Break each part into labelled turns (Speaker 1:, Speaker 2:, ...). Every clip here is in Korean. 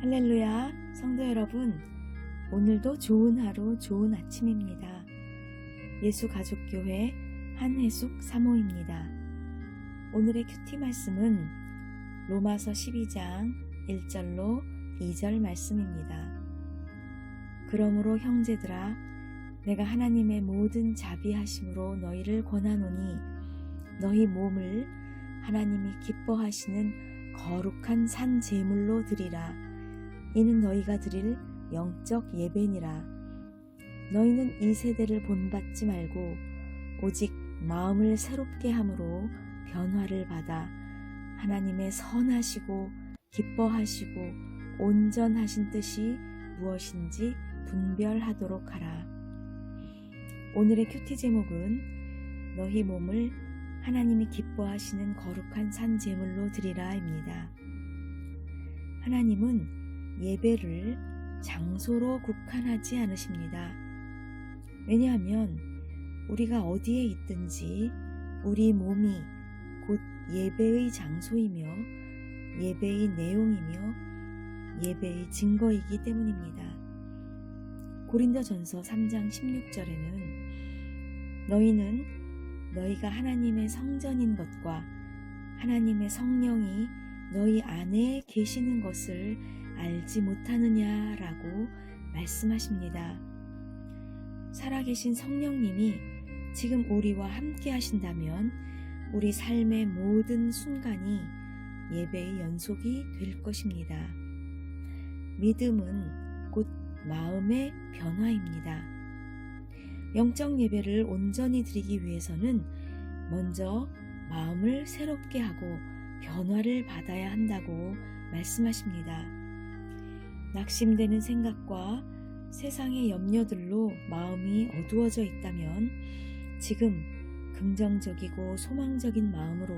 Speaker 1: 할렐루야, 성도 여러분. 오늘도 좋은 하루, 좋은 아침입니다. 예수 가족교회 한혜숙 사모입니다. 오늘의 큐티 말씀은 로마서 12장 1절로 2절 말씀입니다. 그러므로 형제들아, 내가 하나님의 모든 자비하심으로 너희를 권하노니 너희 몸을 하나님이 기뻐하시는 거룩한 산 제물로 드리라. 이는 너희가 드릴 영적 예배니라. 너희는 이 세대를 본받지 말고 오직 마음을 새롭게 함으로 변화를 받아 하나님의 선하시고 기뻐하시고 온전하신 뜻이 무엇인지 분별하도록 하라. 오늘의 큐티 제목은 너희 몸을 하나님이 기뻐하시는 거룩한 산 제물로 드리라입니다. 하나님은 예배를 장소로 국한하지 않으십니다. 왜냐하면 우리가 어디에 있든지 우리 몸이 곧 예배의 장소이며 예배의 내용이며 예배의 증거이기 때문입니다. 고린도전서 3장 16절에는 너희는 너희가 하나님의 성전인 것과 하나님의 성령이 너희 안에 계시는 것을 알지 못하느냐라고 말씀하십니다. 살아계신 성령님이 지금 우리와 함께 하신다면 우리 삶의 모든 순간이 예배의 연속이 될 것입니다. 믿음은 곧 마음의 변화입니다. 영적 예배를 온전히 드리기 위해서는 먼저 마음을 새롭게 하고 변화를 받아야 한다고 말씀하십니다. 낙심되는 생각과 세상의 염려들로 마음이 어두워져 있다면 지금 긍정적이고 소망적인 마음으로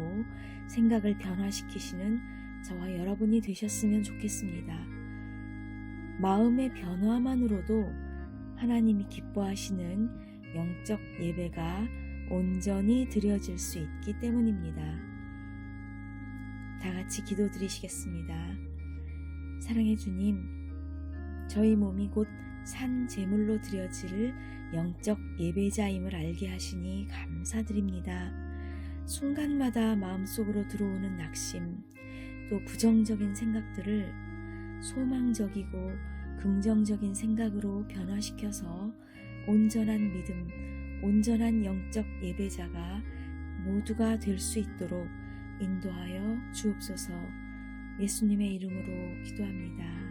Speaker 1: 생각을 변화시키시는 저와 여러분이 되셨으면 좋겠습니다. 마음의 변화만으로도 하나님이 기뻐하시는 영적 예배가 온전히 드려질 수 있기 때문입니다. 다 같이 기도 드리시겠습니다. 사랑의 주님, 저희 몸이 곧 산 제물로 드려질 영적 예배자임을 알게 하시니 감사드립니다. 순간마다 마음속으로 들어오는 낙심, 또 부정적인 생각들을 소망적이고 긍정적인 생각으로 변화시켜서 온전한 믿음, 온전한 영적 예배자가 모두가 될 수 있도록 인도하여 주옵소서 예수님의 이름으로 기도합니다.